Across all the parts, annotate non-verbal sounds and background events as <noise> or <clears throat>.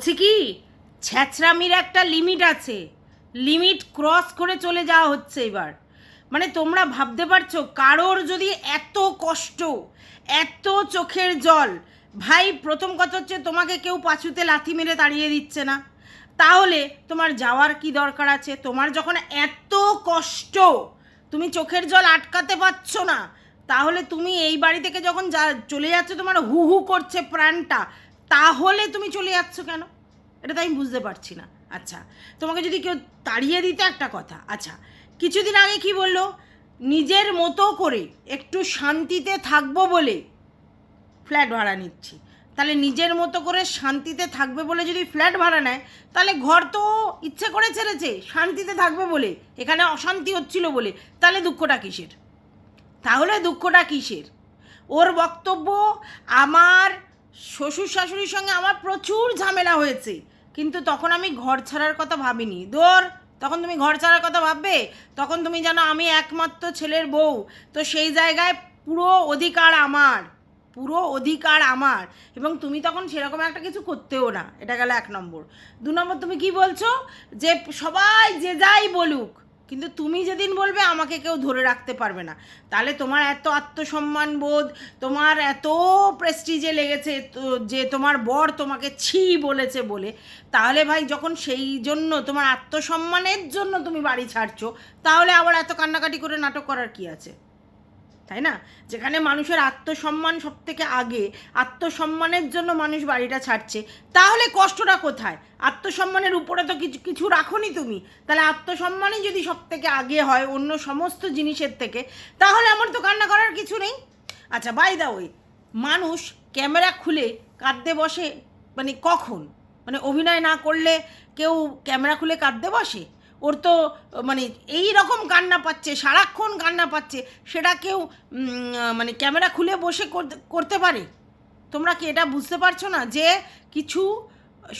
বলছি কি? ছ্যাচরামির একটা লিমিট আছে। লিমিট ক্রস করে চলে যাওয়া হচ্ছে এবার। মানে তোমরা ভাবতে পারছ, কারোর যদি এত কষ্ট, এত চোখের জল, ভাই প্রথম কথা হচ্ছে তোমাকে কেউ পাঁচুতে লাথি মেরে তাড়িয়ে দিচ্ছে না। তাহলে তোমার যাওয়ার কি দরকার আছে? তোমার যখন এত কষ্ট, তুমি চোখের জল আটকাতে পারছ না, তাহলে তুমি এই বাড়ি থেকে যখন যা, চলে যাচ্ছ, তোমার হু হু করছে প্রাণটা। তাহলে তুমি চলে যাচ্ছ কেন? এটা তো আমি বুঝতে পারছি না। আচ্ছা তোমাকে যদি কেউ তাড়িয়ে দিতে একটা কথা আচ্ছা কিছুদিন আগে কি বলল? নিজের মতো করে একটু শান্তিতে থাকব বলে ফ্ল্যাট ভাড়া নিচ্ছি। তাহলে নিজের মতো করে শান্তিতে থাকবে বলে যদি ফ্ল্যাট ভাড়া নেয়, তাহলে ঘর তো ইচ্ছে করে ছেড়েছে, শান্তিতে থাকবে বলে, এখানে অশান্তি হচ্ছিল বলে, তাহলে দুঃখটা কিসের? তাহলে দুঃখটা কিসের? ওর বক্তব্য আমার শ্বশুর শাশুড়ির সঙ্গে আমার প্রচুর ঝামেলা হয়েছে। কিন্তু তখন আমি ঘর ছাড়ার কথা ভাবিনি। দোর তখন তুমি ঘর ছাড়ার কথা ভাববে? তখন তুমি জানো আমি একমাত্র ছেলের বউ। তো সেই জায়গায় পুরো অধিকার আমার। পুরো অধিকার আমার। এবং তুমি তখন সেরকম একটা কিছু করতেও না। এটা গেল এক নম্বর। দু নম্বর, তুমি কি বলছো? যে সবাই যে যাই বলুক কিন্তু তুমি যেদিন বলবে, আমাকে কেউ ধরে রাখতে পারবে না। তাহলে তোমার এত আত্মসম্মান বোধ, তোমার এত প্রেস্টিজে লেগেছে যে তোমার বর তোমাকে ছি বলেছে বলে, তাহলে ভাই যখন সেই জন্য, তোমার আত্মসম্মানের জন্য তুমি বাড়ি ছাড়ছো, তাহলে আবার এত কান্নাকাটি করে নাটক করার কি আছে? তাই না? যেখানে মানুষের আত্মসম্মান সব থেকে আগে, আত্মসম্মানের জন্য মানুষ বাড়িটা ছাড়ছে। তাহলে কষ্টটা কোথায়? আত্মসম্মানের উপরে তো কিছু কিছু রাখোনি তুমি। তাহলে আত্মসম্মানই যদি সব থেকে আগে হয় অন্য সমস্ত জিনিসের থেকে, তাহলে আমার তো কান্না করার কিছু নেই। আচ্ছা বাই দা ওই মানুষ ক্যামেরা খুলে কাঁদতে বসে মানে কখন? মানে অভিনয় না করলে কেউ ক্যামেরা খুলে কাঁদতে বসে? ওর তো মানে এই রকম কান্না পাচ্ছে, সারাক্ষণ কান্না পাচ্ছে, সেটা কেউ মানে ক্যামেরা খুলে বসে করতে পারে। তোমরা কি এটা বুঝতে পারছ না যে কিছু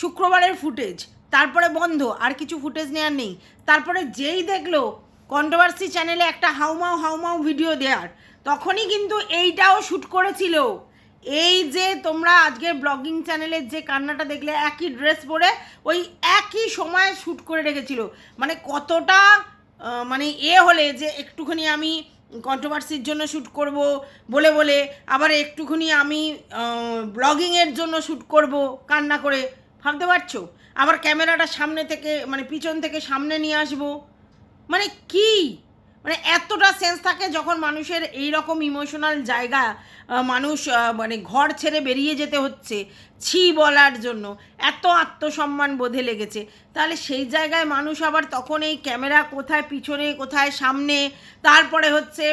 শুক্রবারের ফুটেজ, তারপরে বন্ধ, আর কিছু ফুটেজ নেওয়ার নেই। তারপরে যেই দেখল কন্ট্রোভার্সি চ্যানেলে একটা হাউমাউ হাউমাউ ভিডিও দেওয়ার তখনই কিন্তু এইটাও শ্যুট করেছিল। এই যে তোমরা আজকের ব্লগিং চ্যানেলের যে কান্নাটা দেখলে, একই ড্রেস পরে ওই একই সময় শ্যুট করে রেখেছিল। মানে কতটা মানে এ হলে যে একটুখানি আমি কন্ট্রোভার্সির জন্য শ্যুট করব বলে বলে, আবার একটুখানি আমি ব্লগিংয়ের জন্য শ্যুট করব কান্না করে, ভাবতে পারছ? আবার ক্যামেরাটা সামনে থেকে মানে পিছন থেকে সামনে নিয়ে আসব। মানে কি? মানে এতটা সেন্স থাকে যখন মানুষের এই রকম ইমোশনাল জায়গা মানুষ মানে ঘর ছেড়ে বেরিয়ে যেতে হচ্ছে ছি বলার জন্য, এত আত্মসম্মান বোধে লেগেছে। তাহলে সেই জায়গায় মানুষ আবার তখন এই ক্যামেরা কোথায় পিছনে, কোথায় সামনে, তারপরে হচ্ছে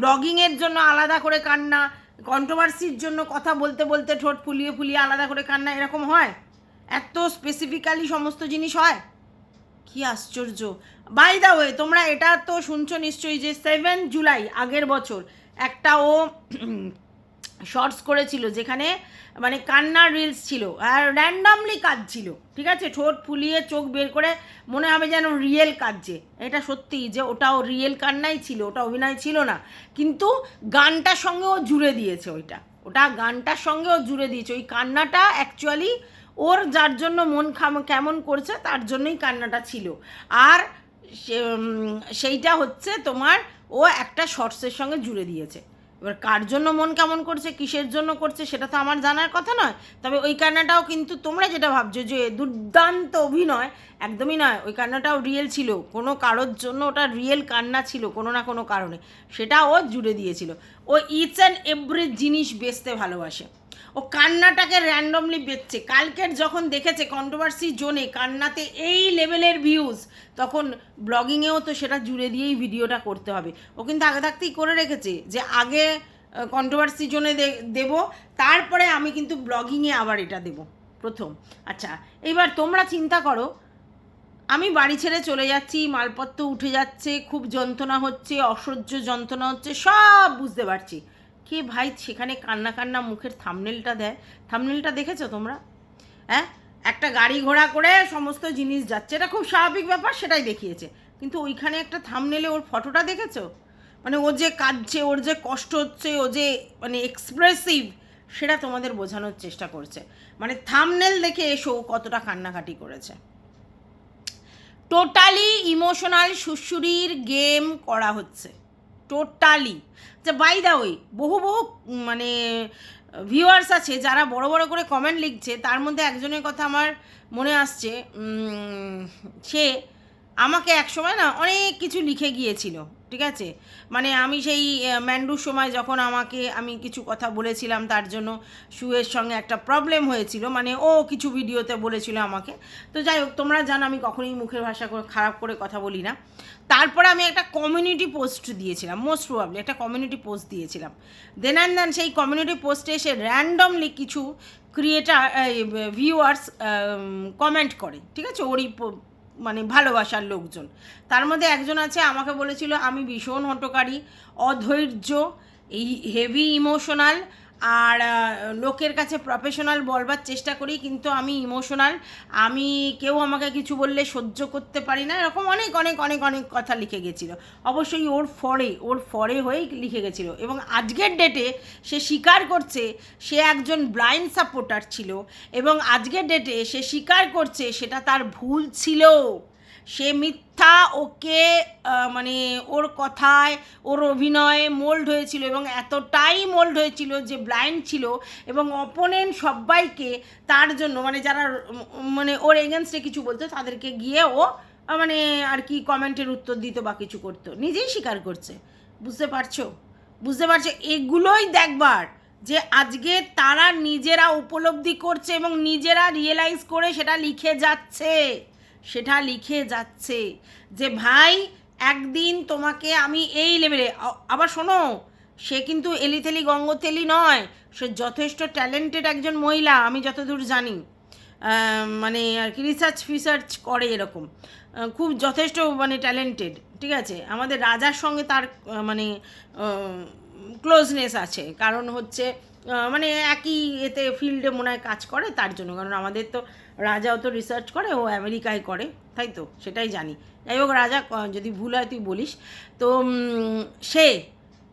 ব্লগিংয়ের জন্য আলাদা করে কান্না কন্ট্রোভার্সির জন্য কথা বলতে বলতে ঠোঁট ফুলিয়ে ফুলিয়ে আলাদা করে কান্না, এরকম হয়? এত স্পেসিফিক্যালি সমস্ত জিনিস হয়? কি আশ্চর্য। বাই দা ওয়ে তোমরা এটা তো শুনছো নিশ্চয়ই যে সেভেন জুলাই আগের বছর একটা ও <clears throat> শর্টস করেছিল যেখানে মানে কান্নার রিলস ছিল আর র্যান্ডামলি কাঁদছিল, ঠিক আছে? ঠোঁট ফুলিয়ে চোখ বের করে মনে হবে যেন রিয়েল কাঁদছে। এটা সত্যি যে ওটাও রিয়েল কান্নাই ছিল, ওটা অভিনয় ছিল না। কিন্তু গানটার সঙ্গেও জুড়ে দিয়েছে ওইটা। ওটা গানটার সঙ্গেও জুড়ে দিয়েছে। ওই কান্নাটা অ্যাকচুয়ালি ওর যার জন্য মন কেমন করছে তার জন্যই কান্নাটা ছিল। আর সেইটা হচ্ছে তোমার ও একটা শর্টসের সঙ্গে জুড়ে দিয়েছে। এবার কার জন্য মন কেমন করছে, কিসের জন্য করছে সেটা তো আমার জানার কথা নয়। তবে ওই কান্নাটাও কিন্তু তোমরা যেটা ভাবছ যে দুর্দান্ত অভিনয়, একদমই নয়। ওই কান্নাটাও রিয়েল ছিল। কোনো কারোর জন্য ওটা রিয়েল কান্না ছিল কোনো না কোনো কারণে। সেটা ও জুড়ে দিয়েছিল। ও ইচ অ্যান্ড এভরি জিনিস বেচতে ভালোবাসে। ও কান্নাটাকে র্যান্ডমলি বেচছে। কালকের যখন দেখেছে কন্ট্রোভার্সি জোনে কান্নাতে এই লেভেলের ভিউজ তখন ব্লগিংয়েও তো সেটা জুড়ে দিয়েই ভিডিওটা করতে হবে। ও কিন্তু আগে থাকতেই করে রেখেছে যে আগে কন্ট্রোভার্সি জোনে দেব, তারপরে আমি কিন্তু ব্লগিংয়ে আবার এটা দেব, প্রথম। আচ্ছা এইবার তোমরা চিন্তা করো, আমি বাড়ি ছেড়ে চলে যাচ্ছি, মালপত্র উঠে যাচ্ছে, খুব যন্ত্রণা হচ্ছে, অসহ্য যন্ত্রণা হচ্ছে, সব বুঝতে পারছি। কে ভাই সেখানে কান্না কান্না মুখের থামনেলটা দেয়? থামনেলটা দেখেছ তোমরা? হ্যাঁ? একটা গাড়ি ঘোড়া করে সমস্ত জিনিস যাচ্ছে। এটা খুব স্বাভাবিক ব্যাপার, সেটাই দেখিয়েছে। কিন্তু ওইখানে একটা থামনেলে ওর ফটোটা দেখেছ? মানে ও যে কাঁদছে, ওর যে কষ্ট হচ্ছে, ও যে মানে এক্সপ্রেসিভ সেটা তোমাদের বোঝানোর চেষ্টা করছে। মানে থামনেল দেখে এসো কতটা কান্নাকাটি করেছে। টোটালি ইমোশনাল সুশুরির গেম করা হচ্ছে। টোটালি আচ্ছা বাই দা ওই বহু বহু মানে ভিউয়ার্স আছে যারা বড় বড় করে কমেন্ট লিখছে, তার মধ্যে একজনের কথা আমার মনে আসছে সে আমাকে একসময় না অনেক কিছু লিখে গিয়েছিল। ঠিক আছে? মানে আমি সেই ম্যান্ডুর সময় যখন আমাকে আমি কিছু কথা বলেছিলাম তার জন্য শুয়ের সঙ্গে একটা প্রবলেম হয়েছিল মানে ও কিছু ভিডিওতে বলেছিল আমাকে। তো যাই হোক, তোমরা জানো আমি কখনোই মুখের ভাষা করে খারাপ করে কথা বলি না। তারপরে আমি একটা কমিউনিটি পোস্ট দিয়েছিলাম মোস্ট প্রবাবলি একটা কমিউনিটি পোস্ট দিয়েছিলাম। দেন অ্যান্ড দেন সেই কমিউনিটি পোস্টে এসে র্যান্ডমলি কিছু ক্রিয়েটার ভিউয়ার্স কমেন্ট করে, ঠিক আছে? ওরই মানে ভালোবাসার লোকজন। তার মধ্যে একজন আছে, আমাকে বলেছিল, আমি ভীষণ হটকারী, অধৈর্য, এই হেভি ইমোশনাল আর লোকের কাছে প্রফেশনাল বলবার চেষ্টা করি, কিন্তু আমি ইমোশনাল আমি কেউ আমাকে কিছু বললে সহ্য করতে পারি না, এরকম অনেক অনেক অনেক অনেক কথা লিখে গেছিল। অবশ্যই ওর ফরে ওর ফরে হয়েই লিখে গেছিল। এবং আজকের ডেটে সে স্বীকার করছে, সে একজন ব্লাইন্ড সাপোর্টার ছিল। এবং আজকের ডেটে সে স্বীকার করছে, সেটা তার ভুল ছিল। সে মিথ্যা, ওকে মানে ওর কথায়, ওর অভিনয়ে মোল্ড হয়েছিল এবং এতটাই মোল্ড হয়েছিল যে ব্লাইন্ড ছিল এবং অপোনেন্ট সবাইকে তার জন্য মানে যারা মানে ওর এগেনস্টে কিছু বলতো, তাদেরকে গিয়ে ও মানে আর কি কমেন্টের উত্তর দিত বা কিছু করতো। নিজেই স্বীকার করছে। বুঝতে পারছ? বুঝতে পারছ? এগুলোই দেখবার যে আজকে তারা নিজেরা উপলব্ধি করছে এবং নিজেরা রিয়েলাইজ করে সেটা লিখে যাচ্ছে। সেটা লিখে যাচ্ছে যে, ভাই, একদিন তোমাকে আমি এই লেভেলে আবার শোনো, সে কিন্তু এলিথেলি গঙ্গতেলি নয়, সে যথেষ্ট ট্যালেন্টেড একজন মহিলা, আমি যতদূর জানি। মানে আর কি রিসার্চ ফিসার্চ করে এরকম। খুব যথেষ্ট মানে ট্যালেন্টেড, ঠিক আছে? আমাদের রাজার সঙ্গে তার মানে ক্লোজনেস আছে। কারণ হচ্ছে মানে একই এতে ফিল্ডে মনে হয় কাজ করে, তার জন্য। কারণ আমাদের তো রাজাও তো রিসার্চ করে, ও আমেরিকায় করে, তাই তো? সেটাই জানি। যাই হোক, রাজা যদি ভুল হয় তুই বলিস। তো সে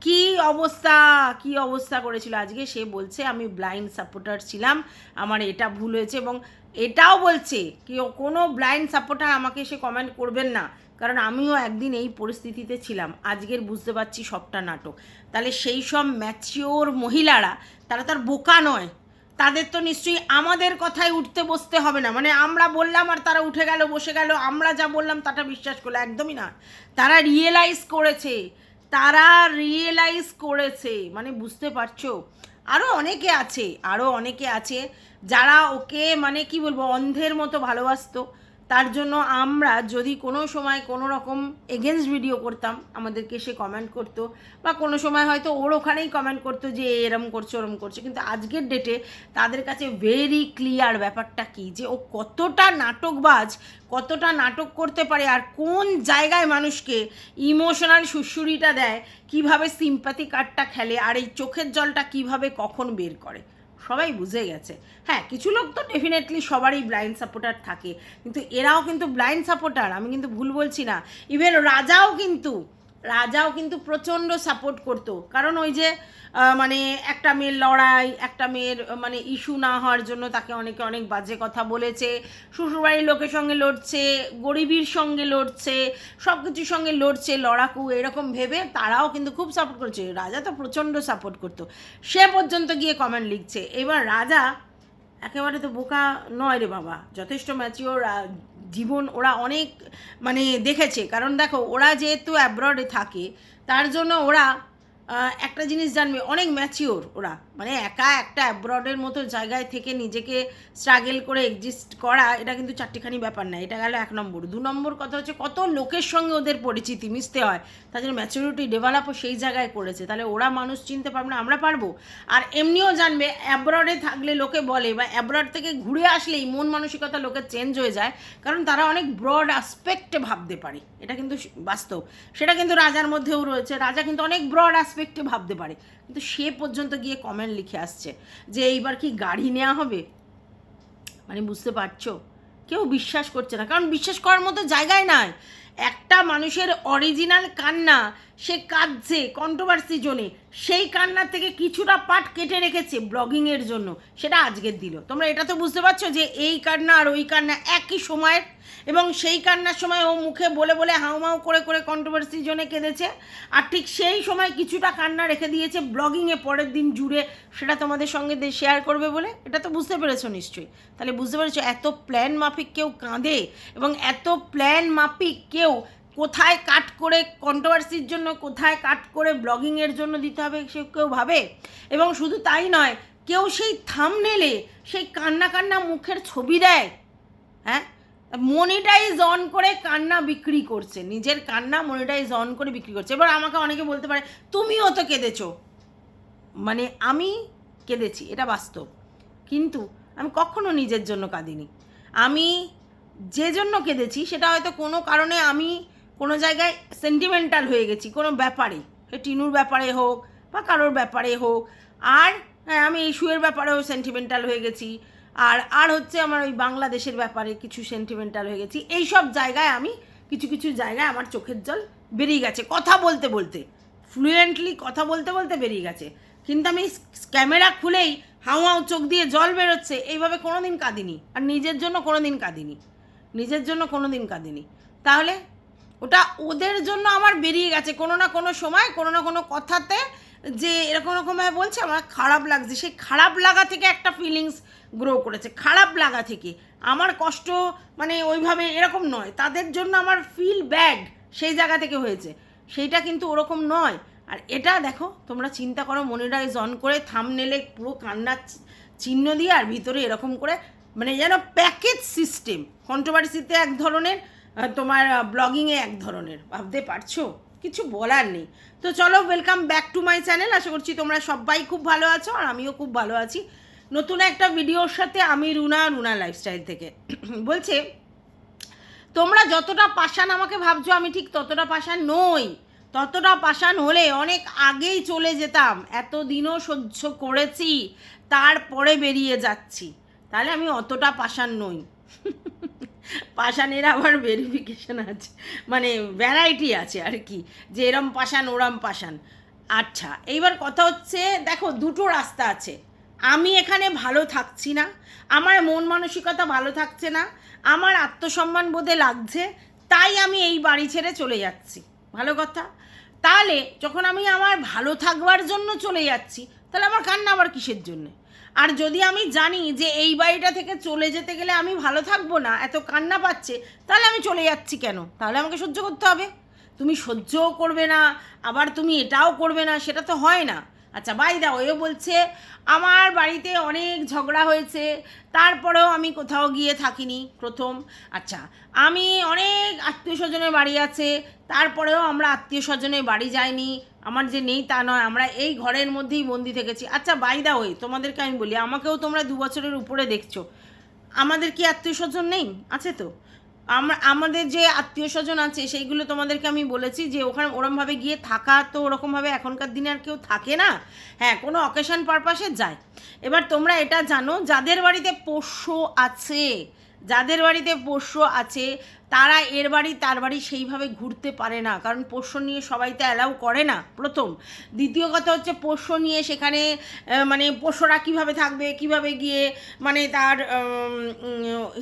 কি অবস্থা কি অবস্থা করেছিল আজকে? সে বলছে, আমি ব্লাইন্ড সাপোর্টার ছিলাম, আমার এটা ভুল হয়েছে এবং এটাও বলছে কি কোনো ব্লাইন্ড সাপোর্টার আমাকে সে কমেন্ট করবেন না। কারণ আমিও একদিন এই পরিস্থিতিতে ছিলাম। আজকের বুঝতে পারছি সবটা নাটক। তাহলে সেই সব ম্যাচিওর মহিলারা, তারা তার বোকা নয়। তাদের তো নিশ্চয়ই আমাদের কথায় উঠতে বসতে হবে না। মানে আমরা বললাম আর তারা উঠে গেল, বসে গেল, আমরা যা বললাম তাটা বিশ্বাস করল, একদমই না। তারা রিয়েলাইজ করেছে, তারা রিয়েলাইজ করেছে মানে বুঝতে পারছ? আরও অনেকে আছে আরও অনেকে আছে যারা ওকে মানে কি বলব, অন্ধের মতো ভালোবাসতো। তার জন্য আমরা যদি কোনো সময় কোনো রকম এগেনস্ট ভিডিও করতাম, আমাদেরকে সে কমেন্ট করতো বা কোনো সময় হয়তো ওর ওখানেই কমেন্ট করতো যে এরম করছে, ওরম করছে। কিন্তু আজকের ডেটে তাদের কাছে ভেরি ক্লিয়ার ব্যাপারটা কি? যে ও কতটা নাটকবাজ, কতটা নাটক করতে পারে আর কোন জায়গায় মানুষকে ইমোশনাল সুশুরিটা দেয়, কীভাবে সিম্পাথি কার্ডটা খেলে আর এই চোখের জলটা কীভাবে কখন বের করে? সবাই বুঝে গেছে। হ্যাঁ কিছু লোক তো ডেফিনেটলি সবারই ব্লাইন্ড সাপোর্টার থাকে। কিন্তু এরাও কিন্তু ব্লাইন্ড সাপোর্টার আমি কিন্তু ভুল বলছি না। ইভেন রাজাও কিন্তু রাজাও কিন্তু প্রচণ্ড সাপোর্ট করতো। কারণ ওই যে মানে একটা মেয়ের লড়াই, একটা মেয়ের মানে ইস্যু না হওয়ার জন্য তাকে অনেকে অনেক বাজে কথা বলেছে। শ্বশুরবাড়ির লোকের সঙ্গে লড়ছে, গরিবীর সঙ্গে লড়ছে সব কিছুর সঙ্গে লড়ছে, লড়াকু এরকম ভেবে তারাও কিন্তু খুব সাপোর্ট করছে। রাজা তো প্রচণ্ড সাপোর্ট করতো। সে পর্যন্ত গিয়ে কমেন্ট লিখছে। এবার রাজা একেবারে তো বোকা নয় রে বাবা। যথেষ্ট ম্যাচিওর জীবন ওরা অনেক মানে দেখেছে। কারণ দেখো ওরা যেহেতু অ্যাব্রডে থাকে তার জন্য ওরা একটা জিনিস জানবে, অনেক ম্যাচিওর ওরা। মানে একা একটা অ্যাব্রডের মতো জায়গায় থেকে নিজেকে স্ট্রাগেল করে এক্সিস্ট করা, এটা কিন্তু চারটিখানি ব্যাপার না, এটা গেল এক নম্বর। দু নম্বর কথা হচ্ছে কত লোকের সঙ্গে ওদের পরিচিতি মিশতে হয় তাদের ম্যাচুরিটি ডেভেলপও সেই জায়গায় করেছে। তাহলে ওরা মানুষ চিনতে পারবে না, আমরা পারব? আর এমনিও জানবে অ্যাব্রডে থাকলে লোকে বলে বা অ্যাব্রড থেকে ঘুরে আসলেই মন মানসিকতা লোকের চেঞ্জ হয়ে যায়, কারণ তারা অনেক ব্রড অ্যাসপেক্টে ভাবতে পারে। এটা কিন্তু বাস্তব। সেটা কিন্তু রাজার মধ্যেও রয়েছে। রাজা কিন্তু অনেক ব্রড অ্যাসপেক্টে ভাবতে পারে। কিন্তু সে পর্যন্ত গিয়ে কমেন্ট লিখে আসছে যে, এইবার কি গাড়ি নেওয়া হবে? মানে বুঝতে পারছ? কেউ বিশ্বাস করছে না। কারণ বিশ্বাস করার মতো জায়গায় নাই। একটা মানুষের অরিজিনাল কান্না সে কাঁদছে কন্ট্রোভার্সি জোনে। সেই কান্নার থেকে কিছুটা পার্ট কেটে রেখেছে ব্লগিংয়ের জন্য। সেটা আজকের দিল। তোমরা এটা তো বুঝতে পারছ যে এই কান্না আর ওই কান্না একই সময়ের এবং সেই কান্নার সময় ও মুখে বলে বলে হাউমাউ করে করে কন্ট্রোভার্সি জোনে কেঁদেছে। আর ঠিক সেই সময় কিছুটা কান্না রেখে দিয়েছে ব্লগিংয়ে পরের দিন জুড়ে। সেটা তোমাদের সঙ্গে শেয়ার করবে বলে। এটা তো বুঝতে পেরেছ নিশ্চয়ই। তাহলে বুঝতে পেরেছ এত প্ল্যান মাফিক কেউ কাঁদে এবং এত প্ল্যান মাফিক কেউ কোথায় কাট করে কন্ট্রোভার্সির জন্য, কোথায় কাট করে ব্লগিংয়ের জন্য দিতে হবে, সে কেউ ভাবে? এবং শুধু তাই নয়, কেউ সেই থামনেলে সেই কান্না কান্না মুখের ছবি দেয় হ্যাঁ? মনিটাইজ অন করে কান্না বিক্রি করছে, নিজের কান্না মনিটাইজ অন করে বিক্রি করছে। এবার আমাকে অনেকে বলতে পারে, তুমিও তো কেঁদেছো। মানে আমি কেঁদেছি, এটা বাস্তব। কিন্তু আমি কখনো নিজের জন্য কাঁদিনি। আমি যে জন্য কেঁদেছি, সেটা হয়তো কোনো কারণে আমি কোনো জায়গায় সেন্টিমেন্টাল হয়ে গেছি, কোনো ব্যাপারে। টিনুর ব্যাপারে হোক বা কারোর ব্যাপারে হোক। আর হ্যাঁ আমি ইস্যুয়ের ব্যাপারেও সেন্টিমেন্টাল হয়ে গেছি। আর আর হচ্ছে আমার ওই বাংলাদেশের ব্যাপারে কিছু সেন্টিমেন্টাল হয়ে গেছি। এই সব জায়গায় আমি কিছু কিছু জায়গায় আমার চোখের জল বেরিয়ে গেছে। কথা বলতে বলতে। ফ্লুয়েন্টলি কথা বলতে বলতে বেরিয়ে গেছে। কিন্তু আমি ক্যামেরা খুলেই হাউ হাউ চোখ দিয়ে জল বেরোচ্ছে, এইভাবে কোনো দিন কাঁদিনি। আর নিজের জন্য কোনো দিন কাঁদিনি। নিজের জন্য কোনো দিন কাঁদিনি। তাহলে ওটা ওদের জন্য আমার বেরিয়ে গেছে। কোনো না কোনো সময়, কোনো না কোনো কথাতে যে এরকম রকমভাবে বলছে, আমার খারাপ লাগছে। সেই খারাপ লাগা থেকে একটা ফিলিংস গ্রো করেছে। খারাপ লাগা থেকে। আমার কষ্ট মানে ওইভাবে এরকম নয়। তাদের জন্য আমার ফিল ব্যাড সেই জায়গা থেকে হয়েছে। সেইটা কিন্তু ওরকম নয়। আর এটা দেখো, তোমরা চিন্তা করো মনিটাইজ অন করে থামনেলে পুরো কান্নার চিহ্ন দিয়ে আর ভিতরে এরকম করে মানে যেন প্যাকেজ সিস্টেম কন্ট্রোভার্সিতে এক ধরনের তোমার ব্লগিংয়ে এক ধরনের। ভাবতে পারছ? কিছু বলার নেই। তো চলো welcome back to my channel আশা করছি তোমরা সবাই খুব ভালো আছো আর আমিও খুব ভালো আছি। নতুন একটা ভিডিওর সাথে আমি রুনা রুনা লাইফস্টাইল থেকে। <clears throat> বলছে, তোমরা যতটা পাষাণ আমাকে ভাবছ, আমি ঠিক ততটা পাষাণ নই। ততটা পাষাণ হলে অনেক আগেই চলে যেতাম। এতদিনও সহ্য করেছি, তারপরে বেরিয়ে যাচ্ছি। তাহলে আমি অতটা পাষাণ নই। <laughs> পাষাণের আবার ভেরিফিকেশন আছে। মানে ভ্যারাইটি আছে আর কি, যে এরম পাষাণ, ওরম পাষাণ। আচ্ছা এইবার কথা হচ্ছে, দেখো দুটো রাস্তা আছে। আমি এখানে ভালো থাকছি না, আমার মন মানসিকতা ভালো থাকছে না, আমার আত্মসম্মান বোধে লাগছে, তাই আমি এই বাড়ি ছেড়ে চলে যাচ্ছি। ভালো কথা? তাহলে যখন আমি আমার ভালো থাকবার জন্য চলে যাচ্ছি, তাহলে আমার কান্না আবার কিসের জন্যে? আর যদি আমি জানি যে এই বাড়িটা থেকে চলে যেতে গেলে আমি ভালো থাকব না, এত কান্না পাচ্ছে, তাহলে আমি চলে যাচ্ছি কেন? তাহলে আমাকে সহ্য করতে হবে। তুমি সহ্যও করবে না, আবার তুমি এটাও করবে না, সেটা তো হয় না। আচ্ছা বাই দাও এও বলছে, আমার বাড়িতে অনেক ঝগড়া হয়েছে, তারপরেও আমি কোথাও গিয়ে থাকিনি, প্রথম। আচ্ছা আমি অনেক আত্মীয় স্বজনের বাড়ি আছে, তারপরেও আমরা আত্মীয় স্বজনের বাড়ি যাইনি। আমার যে নেই তা নয়, আমরা এই ঘরের মধ্যেই বন্দি থেকেছি। আচ্ছা বাই দা ওই তোমাদেরকে আমি বলি, আমাকেও তোমরা দু বছরের উপরে দেখছ। আমাদের কি আত্মীয় স্বজন নেই? আছে তো? আমাদের যে আত্মীয় স্বজন আছে, সেইগুলো তোমাদেরকে আমি বলেছি যে ওখানে ওরমভাবে গিয়ে থাকা তো ওরকমভাবে এখনকার দিনে আর কেউ থাকে না। হ্যাঁ কোনো অকেশন পারপাসে যায়। এবার তোমরা এটা জানো, যাদের বাড়িতে পোষ্য আছে যাদের বাড়িতে পোষ্য আছে, তারা এর বাড়ি, তার বাড়ি সেইভাবে ঘুরতে পারে না। কারণ পোষ্য নিয়ে সবাই তো অ্যালাউ করে না, প্রথম। দ্বিতীয় কথা হচ্ছে পোষ্য নিয়ে সেখানে মানে পোষ্যরা কীভাবে থাকবে, কীভাবে গিয়ে মানে তার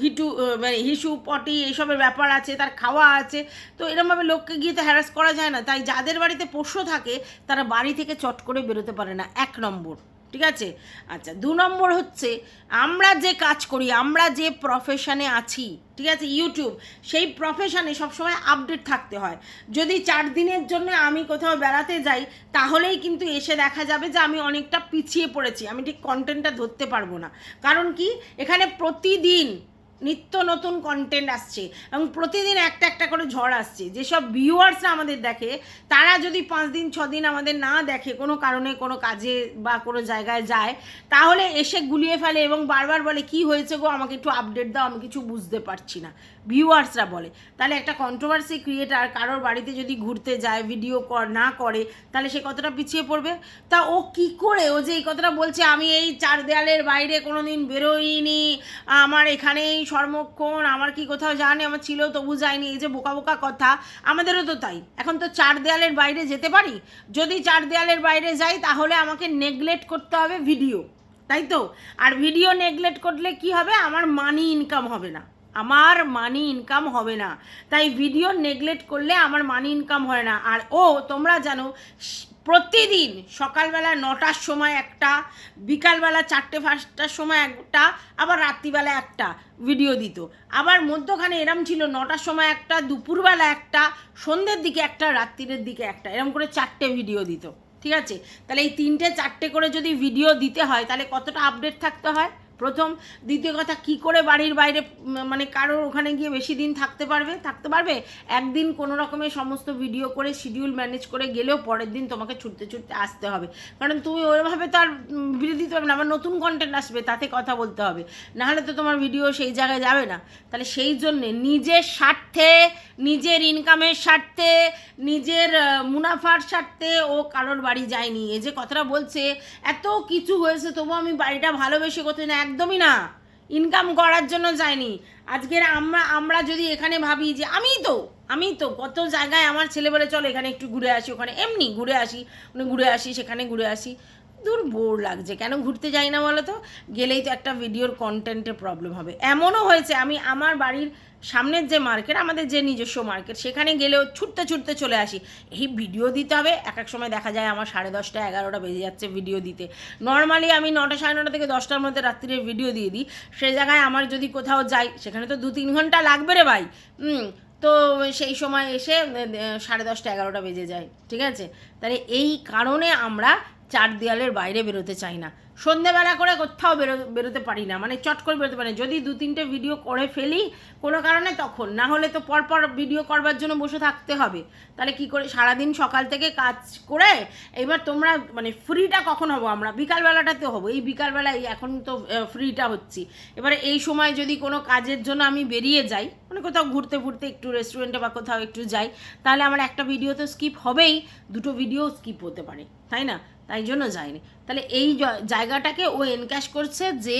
হিটু মানে হিসু, পটি এইসবের ব্যাপার আছে, তার খাওয়া আছে, তো এরমভাবে লোককে গিয়ে তো হ্যারাস করা যায় না। তাই যাদের বাড়িতে পোষ্য থাকে, তারা বাড়ি থেকে চট করে বেরোতে পারে না। এক নম্বর। ঠিক আছে? আচ্ছা দু নম্বর হচ্ছে, আমরা যে কাজ করি, আমরা যে প্রফেশনে আছি, ঠিক আছে ইউটিউব সেই প্রফেশনে সবসময় আপডেট থাকতে হয়। যদি চার দিনের জন্য আমি কোথাও বেড়াতে যাই, তাহলেই কিন্তু এসে দেখা যাবে যে আমি অনেকটা পিছিয়ে পড়েছি। আমি ঠিক কন্টেন্টটা ধরতে পারব না। কারণ কি? এখানে প্রতিদিন নিত্য নতুন কন্টেন্ট আসছে এবং প্রতিদিন একটা একটা করে ঝড় আসছে। যেসব ভিউয়ার্সরা আমাদের দেখে, তারা যদি পাঁচ দিন, ছ দিন আমাদের না দেখে, কোনো কারণে, কোনো কাজে বা কোনো জায়গায় যায়, তাহলে এসে গুলিয়ে ফেলে এবং বারবার বলে, কি হয়েছে গো? আমাকে একটু আপডেট দাও, আমি কিছু বুঝতে পারছি না। ভিউয়ার্সরা বলে। তাহলে একটা কন্ট্রোভার্সি ক্রিয়েটার কারোর বাড়িতে যদি ঘুরতে যায় ভিডিও কর, না করে, তাহলে সে কতটা পিছিয়ে পড়বে? তা ও কি করে? ও যে এই কথাটা বলছে, আমি এই চার দেয়ালের বাইরে কোনো দিন বেরোইনি, আমার এখানেই সর্বক্ষণ আমার কি কোথাও জানে আমার ছিল তবু যায়নি, এই যে বোকা বোকা কথা। আমাদেরও তো তাই। এখন তো চার দেয়ালের বাইরে যেতে পারি? যদি চার দেয়ালের বাইরে যাই, তাহলে আমাকে নেগলেক্ট করতে হবে ভিডিও তাই তো? আর ভিডিও নেগলেক্ট করলে কি হবে? আমার মানি ইনকাম হবে না। আমার মানি ইনকাম হবে না। তাই ভিডিও নেগলেক্ট করলে আমার মানি ইনকাম হয় না। আর ও, তোমরা জানো প্রতিদিন সকালবেলা নটার সময় একটা, বিকালবেলা চারটে, পাঁচটার সময় একটা, আবার রাত্রিবেলা একটা ভিডিও দিত। আবার মধ্যখানে এরম ছিল, নটার সময় একটা, দুপুরবেলা একটা, সন্ধ্যের দিকে একটা রাত্রিরের দিকে একটা, এরম করে চারটে ভিডিও দিত। ঠিক আছে? তাহলে এই তিনটে, চারটে করে যদি ভিডিও দিতে হয়, তাহলে কতটা আপডেট থাকতে হয়? প্রথম, দ্বিতীয় কথা, কি করে বাড়ির বাইরে মানে কারোর ওখানে গিয়ে বেশি দিন থাকতে পারবে? থাকতে পারবে? একদিন কোনো রকমের সমস্ত ভিডিও করে শিডিউল ম্যানেজ করে গেলেও পরের দিন তোমাকে ছুটতে ছুটতে আসতে হবে। কারণ তুমি ওইভাবে তো আর ভিডিও দিতে পারবে না। আবার নতুন কন্টেন্ট আসবে, তাতে কথা বলতে হবে। নাহলে তো তোমার ভিডিও সেই জায়গায় যাবে না। তাহলে সেই জন্যে নিজের স্বার্থে, নিজের ইনকামের স্বার্থে, নিজের মুনাফার স্বার্থে ও কারোর বাড়ি যায়নি। এই যে কথাটা বলছে, এত কিছু হয়েছে তবু আমি বাড়িটা ভালোবেসে করতে না একদমই না। ইনকাম করার জন্য যায়নি। আজকের আমরা আমরা যদি এখানে ভাবি যে আমি তো আমি তো, কত জায়গায় আমার ছেলে বলে, চলো এখানে একটু ঘুরে আসি। ওখানে এমনি ঘুরে আসি মানে ঘুরে আসি, সেখানে ঘুরে আসি। দূর বোর লাগছে। কেন ঘুরতে যাই না বলো তো? গেলেই তো একটা ভিডিওর কন্টেন্টের প্রবলেম হবে। এমনও হয়েছে, আমি, আমার বাড়ির সামনের যে মার্কেট আমাদের যে নিজস্ব মার্কেট সেখানে গেলেও ছুটতে ছুটতে চলে আসি। এই ভিডিও দিতে হবে, এক এক সময় দেখা যায় আমার সাড়ে দশটা, এগারোটা বেজে যাচ্ছে ভিডিও দিতে। নর্মালি আমি নটা সাড়ে নটা থেকে দশটার মধ্যে রাত্রির ভিডিও দিয়ে দিই। সে জায়গায় আমার যদি কোথাও যাই, সেখানে তো দু তিন ঘণ্টা লাগবে রে ভাই। তো সেই সময় এসে সাড়ে দশটা, এগারোটা বেজে যায়। ঠিক আছে? তাহলে এই কারণে আমরা চার দেয়ালের বাইরে বেরোতে চাই না। সন্ধেবেলা করে কোথাও বেরো, বেরোতে পারি না। মানে চট করে বেরোতে পারি না। যদি দু তিনটে ভিডিও করে ফেলি, কোনো কারণে তখন। না হলে তো পরপর ভিডিও করবার জন্য বসে থাকতে হবে। তাহলে কি করে? সারাদিন সকাল থেকে কাজ করে এবার তোমরা মানে ফ্রিটা কখন হব আমরা? বিকালবেলাটাতে হব। এই বিকালবেলায় এখন তো ফ্রিটা হচ্ছি। এবারে এই সময় যদি কোনো কাজের জন্য আমি বেরিয়ে যাই মানে কোথাও ঘুরতে ঘুরতে একটু রেস্টুরেন্টে বা কোথাও একটু যাই, তাহলে আমার একটা ভিডিও তো স্কিপ হবেই। দুটো ভিডিও স্কিপ হতে পারে। তাই না? তাই জন্য যায়নি। তাহলে এই জায়গাটাকে ও এনক্যাশ করছে যে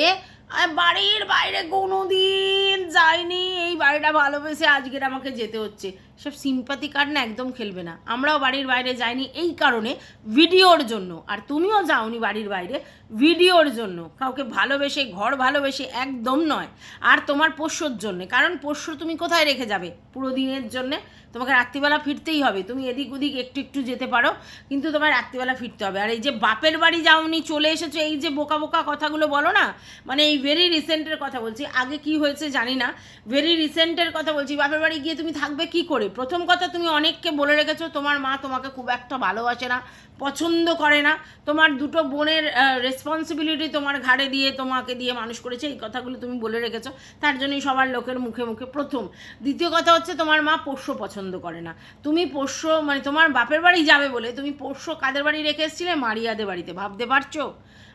বাড়ির বাইরে কোনো দিন যায়নি। এই বাড়িটা ভালোবেসে আজকের আমাকে যেতে হচ্ছে। সব সিম্পাতি কার্ড না একদম খেলবে না। আমরাও বাড়ির বাইরে যাইনি এই কারণে ভিডিওর জন্য। আর তুমিও যাওনি বাড়ির বাইরে ভিডিওর জন্য। কাউকে ভালোবেসে, ঘর ভালোবেসে একদম নয়। আর তোমার পোষ্যর জন্য। কারণ পোষ্য তুমি কোথায় রেখে যাবে? পুরো দিনের জন্যে তোমাকে রাত্রিবেলা ফিরতেই হবে। তুমি এদিক ওদিক একটু একটু যেতে পারো, কিন্তু তোমার রাত্রিবেলা ফিরতে হবে। আর এই যে বাপের বাড়ি যাওনি, চলে এসেছ, এই যে বোকা বোকা কথাগুলো বলো না মানে এই ভেরি রিসেন্টের কথা বলছি। আগে কি হয়েছে জানি না। ভেরি রিসেন্টের কথা বলছি, বাপের বাড়ি গিয়ে তুমি থাকবে কি করে? প্রথম কথা, তুমি অনেককে বলে রেখেছো, তোমার মা তোমাকে খুব একটা ভালোবাসে না, পছন্দ করে না। তোমার দুটো বোনের রেসপন্সিবিলিটি তোমার ঘাড়ে দিয়ে, তোমাকে দিয়ে মানুষ করেছে, এই কথাগুলো তুমি বলে রেখেছো। তার জন্যই সবার লোকের মুখে মুখে প্রথম। দ্বিতীয় কথা হচ্ছে, তোমার মা পোষ্য পছন্দ করে না। তুমি পোষ্য মানে তোমার বাপের বাড়ি যাবে বলে তুমি পোষ্য কাদের বাড়ি রেখে এসেছিলে? মারিয়াদের বাড়িতে, ভাবতে পারছ?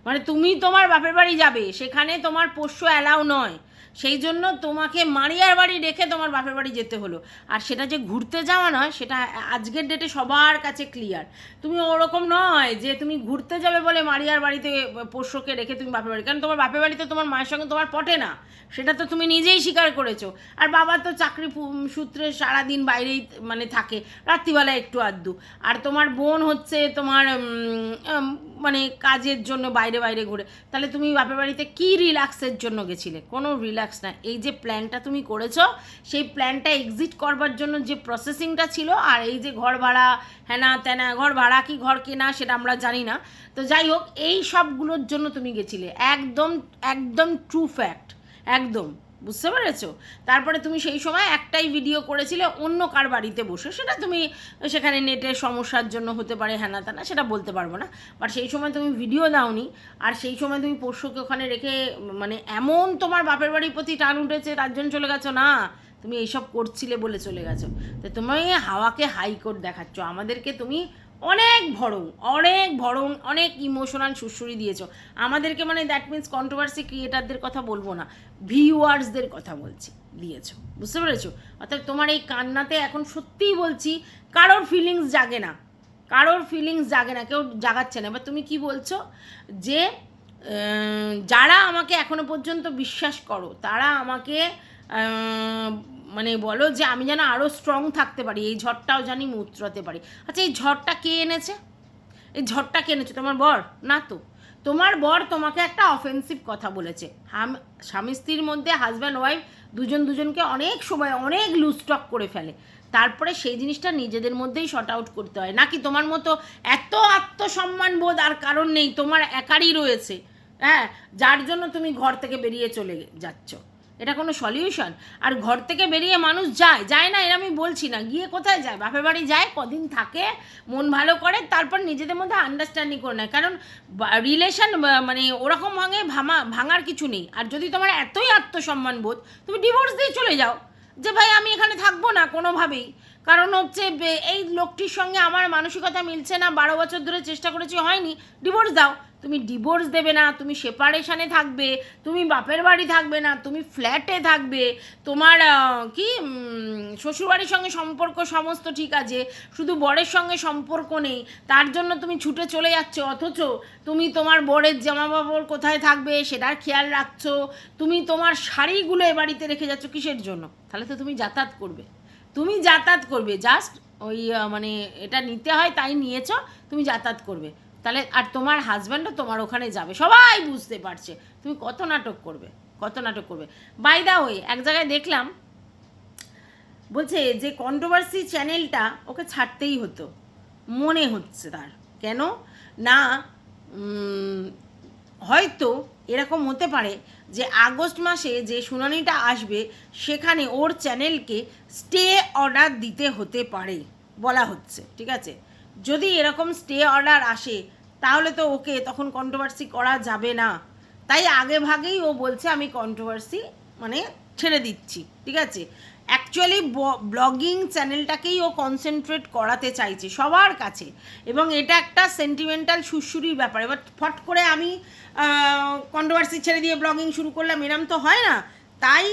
মানে তুমি তোমার বাপের বাড়ি যাবে, সেখানে তোমার পোষ্য অ্যালাউ নয়। সেই জন্য তোমাকে মারিয়ার বাড়ি রেখে তোমার বাপের বাড়ি যেতে হলো। আর সেটা যে ঘুরতে যাওয়া নয়, সেটা আজকের ডেটে সবার কাছে ক্লিয়ার তুমি ওরকম নয় যে তুমি ঘুরতে যাবে বলে মারিয়ার বাড়িতে পোষ্যকে রেখে তুমি বাপের বাড়ি, কারণ তোমার বাপের বাড়িতে তোমার মায়ের সঙ্গে তোমার পটে না। সেটা তো তুমি নিজেই স্বীকার করেছ। আর বাবা তো চাকরি সূত্রে সারাদিন বাইরেই মানে থাকে, রাত্রিবেলা একটু আধটু। আর তোমার বোন হচ্ছে তোমার মানে কাজের জন্য বাইরে বাইরে ঘুরে। তাহলে তুমি বাপের বাড়িতে কি রিল্যাক্সের জন্য গেছিলে? কোনো রিল্যাক্স না। এই যে প্ল্যানটা তুমি করেছ, সেই প্ল্যানটা এক্সিট করবার জন্য যে প্রসেসিংটা ছিল, আর এই যে ঘর ভাড়া হ্যানা ত্যানা ঘর ভাড়া কি ঘর কেনা সেটা আমরা জানি না। তো যাই হোক, এই সবগুলোর জন্য তুমি গেছিলে। একদম একদম ট্রু ফ্যাক্ট একদম। বুঝতে পেরেছ? তারপরে তুমি সেই সময় একটাই ভিডিও করেছিলে, অন্য কার বাড়িতে বসে। সেটা তুমি সেখানে নেটের সমস্যার জন্য হতে পারে, হ্যানা ত্যানা, সেটা বলতে পারব না। বাট সেই সময় তুমি ভিডিও দাওনি, আর সেই সময় তুমি পোষ্যকে ওখানে রেখে মানে এমন তোমার বাপের বাড়ির প্রতি টান উঠেছে, তার জন্য চলে গেছো? না, তুমি এইসব করছিলে বলে চলে গেছো। তো তুমি হাওয়াকে হাইকোর্ট দেখাচ্ছ। আমাদেরকে তুমি অনেক ভরং অনেক ভরং অনেক ইমোশনাল সুরসুরি দিয়েছ। আমাদেরকে মানে দ্যাট মিন্স কন্ট্রোভার্সি ক্রিয়েটারদের কথা বলব না ভিউয়ার্সদের কথা বলছি, দিয়েছ। বুঝতে পেরেছ? অর্থাৎ তোমার এই কান্নাতে এখন সত্যিই বলছি, কারোর ফিলিংস জাগে না, কারোর ফিলিংস জাগে না, কেউ জাগাচ্ছে না। এবার তুমি কি বলছো? যে যারা আমাকে এখনও পর্যন্ত বিশ্বাস করো, তারা আমাকে মানে বলো যে আমি যেন আরও স্ট্রং থাকতে পারি, এই ঝড়টাও জানি উতরাতে পারি। আচ্ছা এই ঝড়টা কে এনেছে? এই ঝড়টা কে এনেছে? তোমার বর? না তো। তোমার বর তোমাকে একটা অফেন্সিভ কথা বলেছে। স্বামী স্ত্রীর মধ্যে হাজব্যান্ড ওয়াইফ দুজন দুজনকে অনেক সময় অনেক লুজ টক করে ফেলে। তারপরে সেই জিনিসটা নিজেদের মধ্যেই শর্ট আউট করতে হয়। নাকি তোমার মতো এত আত্মসম্মান বোধ আর কারণ নেই, তোমার একারই রয়েছে হ্যাঁ? যার জন্য তুমি ঘর থেকে বেরিয়ে চলে যাচ্ছ। এটা কোনো সলিউশন। আর ঘর থেকে বেরিয়ে মানুষ যায় যায় না এর আমি বলছি না। গিয়ে কোথায় যায়? বাপের বাড়ি যায়, কদিন থাকে, মন ভালো করে, তারপর নিজেদের মধ্যে আন্ডারস্ট্যান্ডিং করে নেয়। কারণ রিলেশন মানে ওরকম ভাঙে ভাঙা ভাঙার কিছু নেই। আর যদি তোমার এতই আত্মসম্মান বোধ, তুমি ডিভোর্স দিয়ে চলে যাও। যে ভাই, আমি এখানে থাকব না কোনোভাবেই। কারণ হচ্ছে এই লোকটির সঙ্গে আমার মানসিকতা মিলছে না, বারো বছর ধরে চেষ্টা করেছি, হয়নি ডিভোর্স দাও। তুমি ডিভোর্স দেবে না, তুমি সেপারেশানে থাকবে, তুমি বাপের বাড়ি থাকবে না, তুমি ফ্ল্যাটে থাকবে, তোমার কি শ্বশুরবাড়ির সঙ্গে সম্পর্ক সমস্ত ঠিক আছে, শুধু বরের সঙ্গে সম্পর্ক নেই, তার জন্য তুমি ছুটে চলে যাচ্ছ, অথচ তুমি তোমার বরের জামা কাপড় কোথায় থাকবে সেটার খেয়াল রাখছো, তুমি তোমার শাড়িগুলো এ বাড়িতে রেখে যাচ্ছ, কিসের জন্য? তাহলে তো তুমি যাতায়াত করবে। তুমি যাতায়াত করবে জাস্ট ওই মানে এটা নিতে হয়, তাই নিয়েছো, তুমি যাতায়াত করবে। তাহলে আর তোমার হাজব্যান্ডও তোমার ওখানে যাবে। সবাই বুঝতে পারছে। তুমি কত নাটক করবে, কত নাটক করবে। বাই দা ওয়ে এক জায়গায় দেখলাম, বলছে যে কন্ট্রোভার্সি চ্যানেলটা ওকে ছাড়তেই হতো। মনে হচ্ছে তার। কেন? না হয়তো এরকম হতে পারে যে আগস্ট মাসে যে শুনানিটা আসবে, সেখানে ওর চ্যানেলকে স্টে অর্ডার দিতে হতে পারে বলা হচ্ছে। ঠিক আছে? যদি এরকম স্টে অর্ডার আসে, তাহলে তো ওকে তখন কন্ট্রোভার্সি করা যাবে না। তাই আগে ভাগেই ও বলছে, আমি কন্ট্রোভার্সি মানে ছেড়ে দিচ্ছি। ঠিক আছে? অ্যাকচুয়ালি ব্লগিং চ্যানেলটাকেই ও কনসেন্ট্রেট করাতে চাইছে সবার কাছে। এবং এটা একটা সেন্টিমেন্টাল সুশুরির ব্যাপার। এবার ফট করে আমি কন্ট্রোভার্সি ছেড়ে দিয়ে ব্লগিং শুরু করলাম, এরম তো হয় না। তাই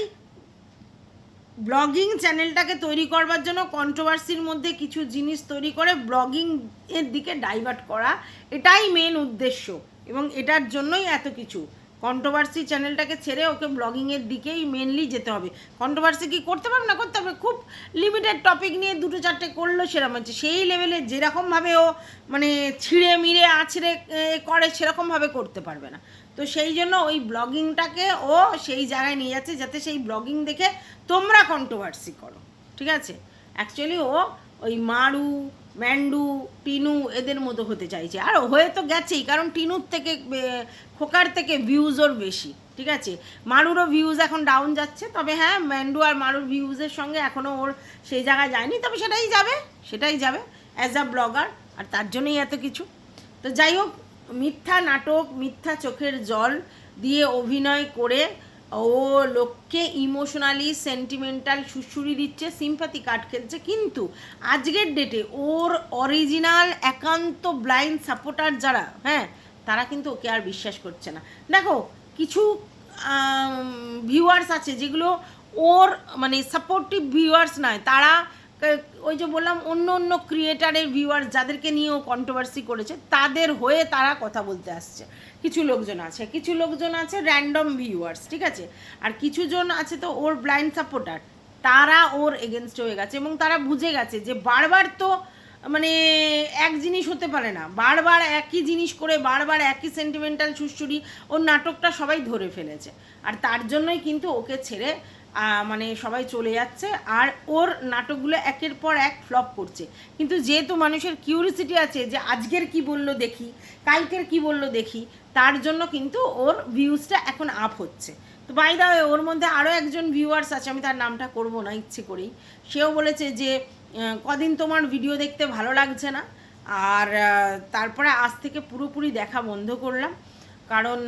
ব্লগিং চ্যানেলটাকে তৈরি করবার জন্য কন্ট্রোভার্সির মধ্যে কিছু জিনিস তৈরি করে ব্লগিং এর দিকে ডাইভার্ট করা, এটাই মেন উদ্দেশ্য এবং এটার জন্যই এত কিছু। কন্ট্রোভার্সি চ্যানেলটাকে ছেড়ে ওকে ব্লগিংয়ের দিকেই মেনলি যেতে হবে। কন্ট্রোভার্সি কি করতে পারবে না করতে হবে খুব লিমিটেড টপিক নিয়ে দুটো চারটে করল সেরকম হচ্ছে। সেই লেভেলে যেরকমভাবে ও মানে ছিঁড়ে মিড়ে আছড়ে করে সেরকমভাবে করতে পারবে না। তো সেই জন্য ওই ব্লগিংটাকে ও সেই জায়গায় নিয়ে যাচ্ছে যাতে সেই ব্লগিং দেখে তোমরা কন্ট্রোভার্সি করো, ঠিক আছে? অ্যাকচুয়ালি ও ওই মারু, ম্যান্ডু, টিনু এদের মতো হতে চাইছে। আর হয়ে তো গেছেই, কারণ টিনুর থেকে খোকার থেকে ভিউজ ওর বেশি, ঠিক আছে? মারুরও ভিউজ এখন ডাউন যাচ্ছে, তবে হ্যাঁ ম্যান্ডু আর মারুর ভিউজের সঙ্গে এখনও ওর সেই জায়গায় যায়নি, তবে সেটাই যাবে সেটাই যাবে অ্যাজ আ ব্লগার আর তার জন্যই এত কিছু। তো যাই হোক মিথ্যা নাটক, মিথ্যা চোখের জল দিয়ে অভিনয় করে ও লোককে ইমোশনালি সেন্টিমেন্টাল সুশুরি দিচ্ছে সিম্পাথি কার্ড খেলছে। কিন্তু আজকের ডেটে ওর অরিজিনাল একান্ত ব্লাইন্ড সাপোর্টার যারা হ্যাঁ তারা কিন্তু ওকে আর বিশ্বাস করছে না। দেখো, কিছু ভিউয়ার্স আছে যেগুলো ওর মানে সাপোর্টিভ ভিউয়ার্স নয়, তারা ওই যে বললাম, অন্য অন্য ক্রিয়েটারের ভিউয়ার্স যাদেরকে নিয়ে ও কন্ট্রোভার্সি করেছে, তাদের হয়ে তারা কথা বলতে আসছে। কিছু লোকজন আছে, কিছু লোকজন আছে র্যান্ডম ভিউয়ার্স ঠিক আছে? আর কিছু জন আছে তো ওর ব্লাইন্ড সাপোর্টার তারা ওর এগেনস্ট হয়ে গেছে এবং তারা বুঝে গেছে যে বারবার তো মানে এক জিনিস হতে পারে না, বারবার একই জিনিস করে, বারবার একই সেন্টিমেন্টাল সুশ্রুরি ওর নাটকটা সবাই ধরে ফেলেছে। আর তার জন্যই কিন্তু ওকে ছেড়ে মানে সবাই চলে যাচ্ছে। আর ওর নাটকগুলো একের পর এক ফ্লপ করছে। কিন্তু যেহেতু মানুষের কিউরিসিটি আছে যে আজকের কি বলল দেখি, কালকের কি বলল দেখি, তার জন্য কিন্তু ওর ভিউজটা এখন আপ হচ্ছে। তো বাই দা ওর মধ্যে আরও একজন ভিউয়ার্স আছে, আমি তার নামটা করব না, ইচ্ছে করেই। সেও বলেছে যে কদিন তোমার ভিডিও দেখতে ভালো লাগছে না। আর তারপরে আজ থেকে পুরোপুরি দেখা বন্ধ করলাম। কারণ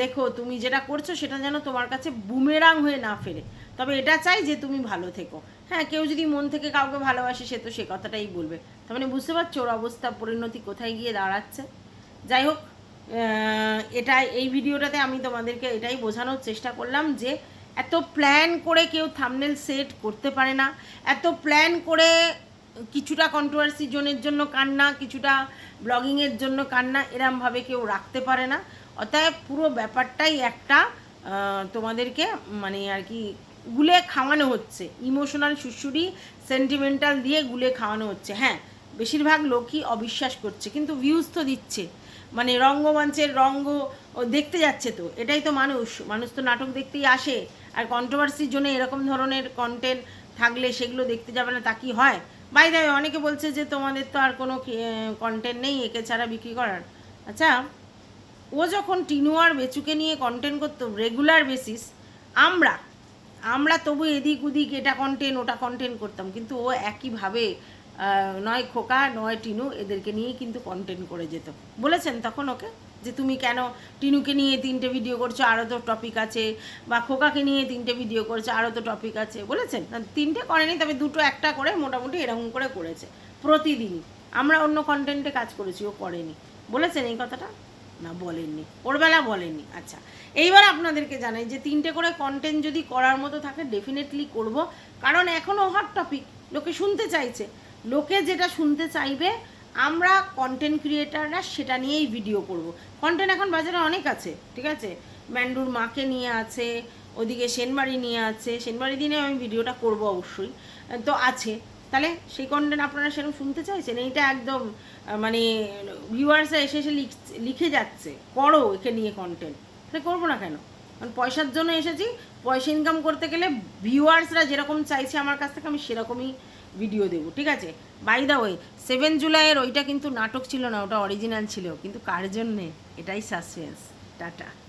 দেখো তুমি যেটা করছ সেটা যেন তোমার কাছে বুমেরাং হয়ে না ফেরে। তবে এটা চাই যে তুমি ভালো থেকো। হ্যাঁ কেউ যদি মন থেকে কাউকে ভালোবাসে, সে তো সে কথাটাই বলবে। তার মানে বুঝতে পারছ ওর অবস্থা, পরিণতি কোথায় গিয়ে দাঁড়াচ্ছে? যাই হোক এটা এই ভিডিওটাতে আমি তোমাদেরকে এটাই বোঝানোর চেষ্টা করলাম যে এত প্ল্যান করে কেউ থামনেল সেট করতে পারে না। এত প্ল্যান করে কিছুটা কন্ট্রোভার্সি জোনের জন্য কান্না, কিছুটা ব্লগিংয়ের জন্য কান্না, এরমভাবে কেউ রাখতে পারে না। অতএব পুরো ব্যাপারটাই একটা তোমাদেরকে মানে আর কি গুলে খাওয়ানো হচ্ছে। ইমোশনাল সুশুরি সেন্টিমেন্টাল দিয়ে গুলে খাওয়ানো হচ্ছে। হ্যাঁ বেশিরভাগ লোকই অবিশ্বাস করছে, কিন্তু ভিউজ তো দিচ্ছে। মানে রঙ্গমঞ্চের রঙ্গ দেখতে যাচ্ছে তো, এটাই তো মানুষ। মানুষ তো নাটক দেখতেই আসে। আর কন্ট্রোভার্সির জন্য এরকম ধরনের কন্টেন্ট থাকলে সেগুলো দেখতে যাবে না, তা কি হয়? বাই দাবে অনেকে বলছে যে তোমাদের তো আর কোনো কন্টেন্ট নেই, একে ছাড়া বিক্রি করার। আচ্ছা ও যখন টিনু আর বেচুকে নিয়ে কন্টেন্ট করতো রেগুলার বেসিস আমরা আমরা তবু এদিক ওদিক এটা কন্টেন্ট ওটা কন্টেন্ট করতাম। কিন্তু ও একইভাবে নয় খোকা, নয় টিনু এদেরকে নিয়েই কিন্তু কন্টেন্ট করে যেত। বলেছেন তখন ওকে? যে তুমি কেন টিনুকে নিয়ে তিনটে ভিডিও করছ আরও তো টপিক আছে, বা খোকাকে নিয়ে তিনটে ভিডিও করছ আরও তো টপিক আছে। বলেছেন? তিনটে করেনি, তবে দুটো একটা করে মোটামুটি এরকম করে করেছে প্রতিদিনই। আমরা অন্য কন্টেন্টে কাজ করেছি, ও করেনি। বলেছেন এই কথাটা? না, বলেননি। ওর বেলা বলেননি। আচ্ছা এইবার আপনাদেরকে জানাই যে তিনটে করে কন্টেন্ট যদি করার মতো থাকে ডেফিনেটলি করব। কারণ এখনও হট টপিক লোকে শুনতে চাইছে। লোকে যেটা শুনতে চাইবে, আমরা কন্টেন্ট ক্রিয়েটাররা সেটা নিয়েই ভিডিও করব। কন্টেন্ট এখন বাজারে অনেক আছে, ঠিক আছে? ম্যান্ডুর মাকে নিয়ে আছে, ওদিকে সেনবাড়ি নিয়ে আছে। সেনবাড়ি দিনে আমি ভিডিওটা করব অবশ্যই। তো আছে। তাহলে সেই কন্টেন্ট আপনারা সেরকম শুনতে চাইছেন? এইটা একদম মানে ভিউয়ার্সরা এসে এসে লিখ- যাচ্ছে। করো একে নিয়ে কন্টেন্ট তাহলে করব না কেন? কারণ পয়সার জন্য এসেছি। পয়সা ইনকাম করতে গেলে ভিউয়ার্সরা যেরকম চাইছে আমার কাছ থেকে আমি সেরকমই ভিডিও দেবো, ঠিক আছে? বাই দা ওয়ে সেভেন জুলাইয়ের ওইটা কিন্তু নাটক ছিল না, ওটা অরিজিনাল ছিল। কিন্তু কার জন্যে? এটাই সাসপেন্স টাটা।